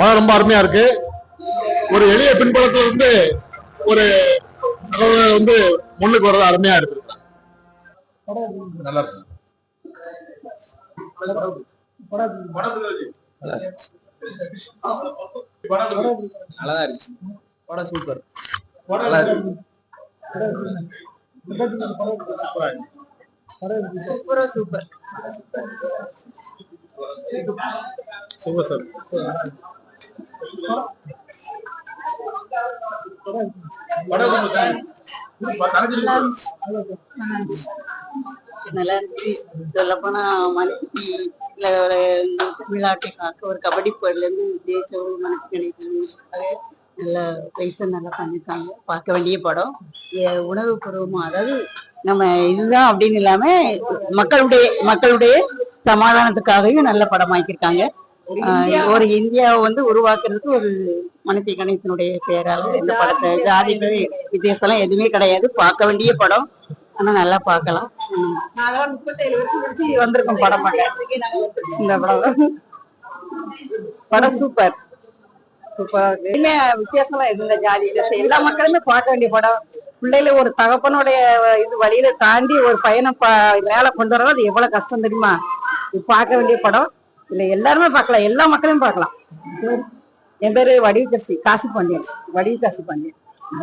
படம் ரொம்ப அருமையா இருக்கு. ஒரு எளிய பின்புலத்துல இருந்து ஒரு சகோதரர் வந்து முன்னுக்கு வர்றது அருமையா இருக்கு. நல்லா இருக்கு. நல்லாதான் இருந்துச்சு படம் சூப்பர் நல்லா இருக்கு. சூப்பரா சூப்பர் சூப்பர். சார் நல்லா இருந்துச்சு சொல்ல போனா மனசுக்கு ஒரு தமிழ்நாட்டை காக்க ஒரு கபடி போர்ல இருந்து ஜெயிச்ச ஒரு மனசு கிடைக்கணும் நல்லா பைசா நல்லா பண்ணிருக்காங்க. பார்க்க வேண்டிய படம். உணவு பூர்வமா அதாவது நம்ம இதுதான் அப்படின்னு இல்லாம மக்களுடைய மக்களுடைய சமாதானத்துக்காகவும் நல்ல படம் ஆக்கியிருக்காங்க ஒரு இந்தியாவை வந்து உருவாக்குறதுக்கு ஒரு மனத்தி கணேசனுடைய பெயரால இந்த படத்தை ஜாதி வித்தியாசம்லாம் எதுவுமே கிடையாது. பார்க்க வேண்டிய படம். ஆனா நல்லா பார்க்கலாம். நாங்களாம் முப்பத்தேழு வருஷம் கழிச்சு வந்திருக்கோம் படம் பார்க்க. இந்த படம். படம் சூப்பர். எதுவும் இல்லை ஜாதி வித்தியாசம் எல்லா மக்களுமே பார்க்க வேண்டிய படம். பிள்ளைல ஒரு தகப்பனுடைய இது வழியில தாண்டி ஒரு பையனை மேல கொண்டு வரது அது எவ்வளவு கஷ்டம் தெரியுமா? பார்க்க வேண்டிய படம். இல்ல எல்லாருமே பார்க்கலாம். எல்லா மக்களையும் பார்க்கலாம். என் பேரு வடிவு காசி காசி பாண்டியன். வடிவு காசி பாண்டியன்.